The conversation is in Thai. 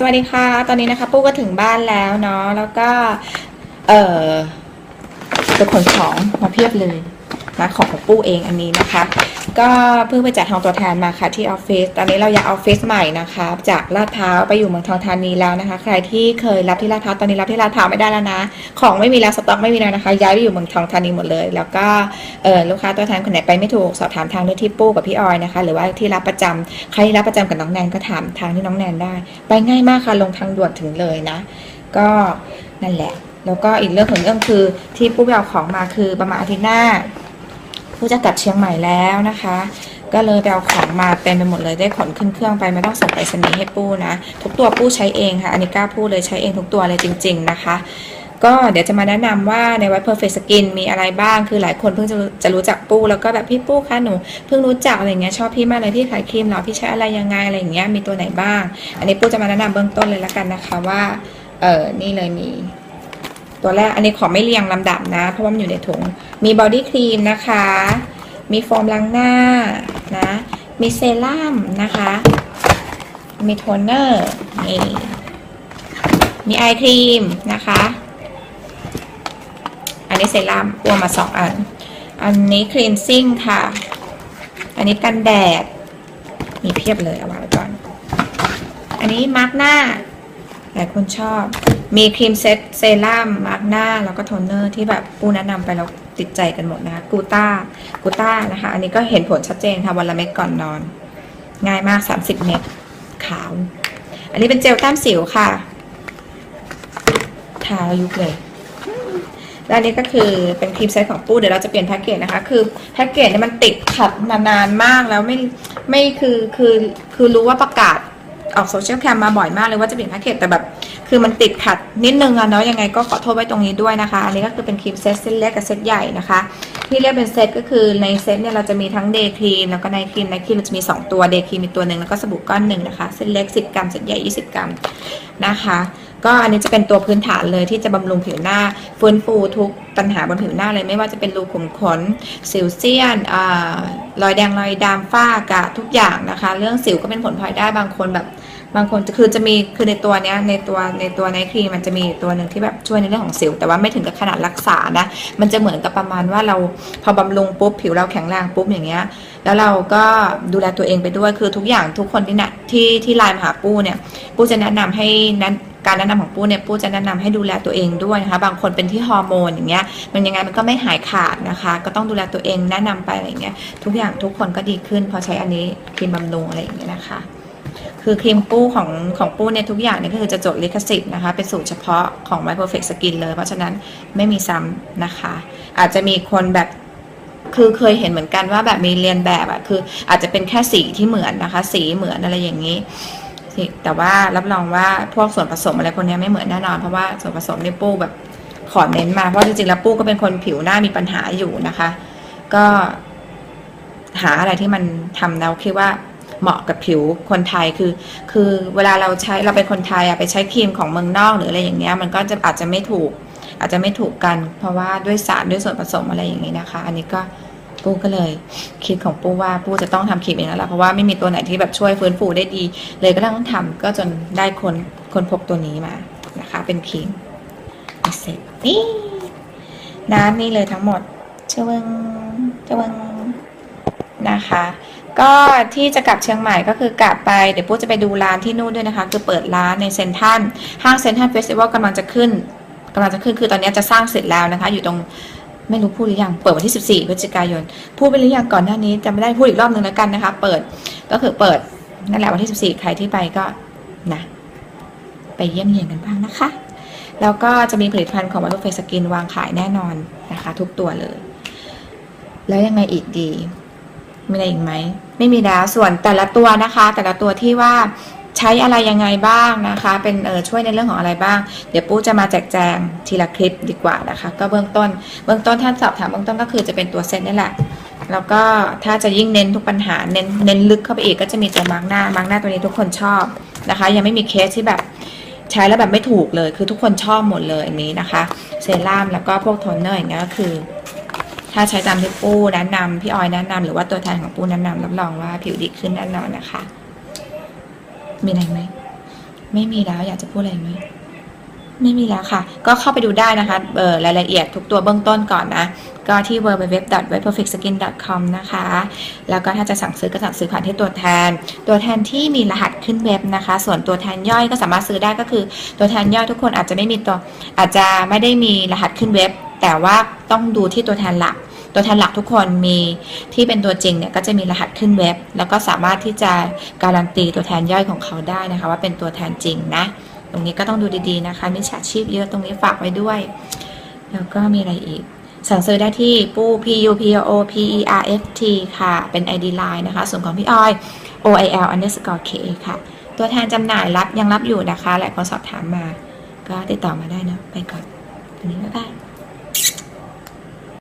สวัสดีค่ะ ตอนนี้นะคะปุ๊กก็ถึงบ้านแล้วเนาะ แล้วก็ เออจะขนของมาเพียบเลย นะของของปุ๊กเองอันนี้นะคะ ก็เพิ่งไปจัดทองตัวแทนมาค่ะที่ออฟฟิศตอนนี้เราอยายออฟฟิศใหม่นะคะ จากลาดพร้าวไปอยู่เมืองทองธานีแล้วนะคะ ใครที่เคยรับที่ลาดพร้าวตอนนี้รับที่ลาดพร้าวไม่ได้แล้วนะ ของไม่มีแล้วสต็อกไม่มีแล้วนะคะ ย้ายไปอยู่เมืองทองธานีหมดเลย แล้วก็เออลูกค้าตัวแทนคนไหนไปไม่ถูกสอบถามทางได้ที่ปุ๊กกับพี่ออยนะคะ หรือว่าที่รับประจำใครที่รับประจำกับน้องแนนก็ถามทางที่น้องแนนได้ ไปง่ายมากค่ะลงทางด่วนถึงเลยนะ ก็นั่นแหละแล้วก็อีกเรื่องของเรื่องคือที่ปุ๊กไปเอาของมาคือประมาณอาทิตย์หน้า ปุ๊กจะกลับเชียงใหม่แล้วนะคะ ก็เลยไปเอาของมาเต็มไปหมดเลยได้ขนขึ้นเครื่องไปไม่ต้องส่งไปรษณีย์ให้ปู้นะ ทุกตัวปู้ใช้เองค่ะอันนี้กล้าพูดเลยใช้เองทุกตัวเลยจริง ๆนะคะก็เดี๋ยวจะมาแนะนำว่าใน White Perfect Skin มีอะไรบ้างคือหลายคนเพิ่งจะรู้จะรู้จักปู้แล้วก็แบบพี่ปู้คะหนูเพิ่งรู้จักอะไรเงี้ยชอบพี่มากเลยพี่ขายครีมเหรอพี่ใช้อะไรยังไงอะไรอย่างเงี้ยมีตัวไหนบ้าง อันนี้ปู้จะมาแนะนำเบื้องต้นเลยละกันนะคะว่าเออนี่เลยมี ตัวแรกอันนี้ขอไม่เรียงลำดับนะ เพราะว่ามันอยู่ในถุง มีบอดี้ครีมนะคะ มีโฟมล้างหน้านะ มีเซรั่มนะคะ มีโทนเนอร์นี่มีไอครีมนะคะ อันนี้เซรั่มอ้วมมาสองอัน อันนี้ครีมซิ่งค่ะ อันนี้กันแดด มีเพียบเลยเอาไว้ก่อน อันนี้มาร์กหน้าหลายคนชอบ มีครีมเซตเซรั่มมาร์กหน้า แล้วก็โทนเนอร์ที่แบบปูแนะนำไปแล้วติดใจกันหมดนะคะกูต้ากูต้านะคะ อันนี้ก็เห็นผลชัดเจนค่ะวันละเม็ดก่อนนอน ง่ายมาก 30 เม็ดขาว อันนี้เป็นเจลแต้มสิวค่ะทาแล้วยุบเลยและอันนี้ก็คือเป็นครีมเซตของปูเดี๋ยวเราจะเปลี่ยนแพ็กเกจนะคะ คือแพ็กเกจเนี่ยมันติดขัดมานานมากแล้วไม่ไม่คือคือคือรู้ว่าประกาศออกโซเชียลแคมมาบ่อยมากเลยว่าจะเปลี่ยนแพ็กเกจแต่แบบคือมันติดขัดนิดนึงอะเนาะยังไงก็ขอโทษไว้ตรงนี้ด้วยนะคะ อันนี้ก็คือเป็นครีมเซตเซตเล็กกับเซตใหญ่นะคะ ที่เรียกเป็นเซตก็คือในเซตเนี่ยเราจะมีทั้งเดย์ครีมแล้วก็ไนท์ครีมไนท์ครีมเราจะมี 2 ตัวเดย์ครีมมีตัวหนึ่งแล้วก็สบู่ก้อนหนึ่งนะคะ เซตเล็ก 10 กรัมเซตใหญ่ 20 กรัมนะคะ ก็อันนี้จะเป็นตัวพื้นฐานเลยที่จะบำรุงผิวหน้าฟื้นฟูทุกปัญหาบนผิวหน้าเลยไม่ว่าจะเป็นรูขุมขน สิวเซียนอรอยแดงรอยดำฝ้ากระทุกอย่างนะคะ เรื่องสิวก็เป็นผลพลอยได้บางคนแบบ บางคนคือจะมีคือในตัวเนี้ยในตัวในตัวในครีมมันจะมีตัวหนึ่งที่แบบช่วยในเรื่องของสิว แต่ว่าไม่ถึงกับขนาดรักษานะ มันจะเหมือนกับประมาณว่าเราพอบำรุงปุ๊บผิวเราแข็งแรงปุ๊บอย่างเงี้ยแล้วเราก็ดูแลตัวเองไปด้วยคือทุกอย่างทุกคนที่นะที่ที่ไลน์มาหาปู้เนี่ยปู้จะแนะนำให้นั้นการแนะนำของปู้เนี่ยปู้จะแนะนำให้ดูแลตัวเองด้วยนะคะบางคนเป็นที่ฮอร์โมนอย่างเงี้ยมันยังไงมันก็ไม่หายขาดนะคะ ก็ต้องดูแลตัวเองแนะนำไปอะไรเงี้ยทุกอย่างทุกคนก็ดีขึ้นพอใช้อันนี้ครีมบำรุงอะไรอย่างเงี้ยนะคะ คือครีมปู้ของของปู้เนี่ยทุกอย่างเนี่ยก็คือจะจดลิขสิทธิ์นะคะ เป็นสูตรเฉพาะของ My Perfect Skin เลย เพราะฉะนั้นไม่มีซ้ำนะคะ อาจจะมีคนแบบคือเคยเห็นเหมือนกันว่าแบบมีเรียนแบบอะคืออาจจะเป็นแค่สีที่เหมือนนะคะ สีเหมือนอะไรอย่างนี้ แต่ว่ารับรองว่าพวกส่วนผสมอะไรพวกเนี้ยไม่เหมือนแน่นอน เพราะว่าส่วนผสมในปู้แบบขอเน้นมาเพราะจริงๆแล้วปู้ก็เป็นคนผิวหน้ามีปัญหาอยู่นะคะ ก็หาอะไรที่มันทำแล้วคิดว่า เหมาะกับผิวคนไทยคือ คือเวลาเราใช้เราเป็นคนไทยอะไปใช้ครีมของเมืองนอกหรืออะไรอย่างเงี้ยมันก็จะอาจจะไม่ถูก อาจจะไม่ถูกกัน เพราะว่าด้วยสารด้วยส่วนผสมอะไรอย่างนี้นะคะ อันนี้ก็ปู้ก็เลยคิดของปู้ว่าปู้จะต้องทำครีมเองแล้วล่ะเพราะว่าไม่มีตัวไหนที่แบบช่วยฟื้นฟูได้ดี เลยก็ต้องทำก็จนได้คนคนพบตัวนี้มานะคะ เป็นครีมเสร็จนี่น้ำนี่เลยทั้งหมดเชวงเชวงนะคะ ก็ที่จะกลับเชียงใหม่ก็คือกลับไปเดี๋ยวปูจะไปดูร้านที่นู่นด้วยนะคะ คือเปิดร้านในเซนทรัลห้างเซนทรัลเฟสติวัลกำลังจะขึ้นกำลังจะขึ้นคือตอนนี้จะสร้างเสร็จแล้วนะคะ อยู่ตรงไม่รู้พูดหรือยังเปิดวันที่ 14พฤศจิกายน พูดไปหรือยังก่อนหน้านี้จะไม่ได้พูดอีกรอบหนึ่งแล้วกันนะคะ เปิดก็คือเปิดนั่นแหละวันที่ 14 ใครที่ไปก็นะไปเยี่ยมเยียนกันบ้างนะคะ แล้วก็จะมีผลิตภัณฑ์ของวัตถุเฟสกินวางขายแน่นอนนะคะ ทุกตัวเลย แล้วยังไงอีกดี มีอะไรอีกไหม ไม่มีแล้วส่วนแต่ละตัวนะคะ แต่ละตัวที่ว่าใช้อะไรยังไงบ้างนะคะ เป็นเออช่วยในเรื่องของอะไรบ้าง เดี๋ยวปู้จะมาแจกแจงทีละคลิปดีกว่านะคะ ก็เบื้องต้น เบื้องต้นท่านสอบถามเบื้องต้นก็คือจะเป็นตัวเซตนี่แหละ แล้วก็ถ้าจะยิ่งเน้นทุกปัญหาเน้นเน้นลึกเข้าไปอีกก็จะมีตัวมาร์กหน้ามาร์กหน้าตัวนี้ทุกคนชอบนะคะ ยังไม่มีเคสที่แบบใช้แล้วแบบไม่ถูกเลย คือทุกคนชอบหมดเลยอันนี้นะคะ เซรั่มแล้วก็พวกโทนเนอร์อย่างเงี้ยก็คือ ถ้าใช้ตามที่ปู้แนะนำพี่ออยแนะนำหรือว่าตัวแทนของปู้แนะนำรับรองว่าผิวดีขึ้นแน่นอนนะคะ มีอะไรไหมไม่มีแล้วอยากจะพูดอะไรไหมไม่มีแล้วค่ะ ก็เข้าไปดูได้นะคะเออรายละเอียดทุกตัวเบื้องต้นก่อนนะ ก็ที่ www.webperfectskin.com นะคะ แล้วก็ถ้าจะสั่งซื้อก็สั่งซื้อผ่านที่ตัวแทน ตัวแทนที่มีรหัสขึ้นเว็บนะคะ ส่วนตัวแทนย่อยก็สามารถซื้อได้ก็คือ ตัวแทนย่อยทุกคนอาจจะไม่มีตัวอาจจะไม่ได้มีรหัสขึ้นเว็บ แต่ว่าต้องดูที่ตัวแทนหลัก ตัวแทนหลักทุกคนมีที่เป็นตัวจริงเนี่ยก็จะมีรหัสขึ้นเว็บ แล้วก็สามารถที่จะการันตีตัวแทนย่อยของเขาได้นะคะ ว่าเป็นตัวแทนจริงนะ ตรงนี้ก็ต้องดูดีๆนะคะมิจฉาชีพเยอะตรงนี้ฝากไว้ด้วย แล้วก็มีอะไรอีกสั่งซื้อได้ที่ปู p u p o p e r f t ค่ะ เป็น ID Line นะคะ ส่วนของพี่ออย o i l underscore k ค่ะ ตัวแทนจำหน่ายรับยังรับอยู่นะคะ หลายคนสอบถามมา ก็ติดต่อมาได้นะไปก่อนวันนี้บ๊ายบาย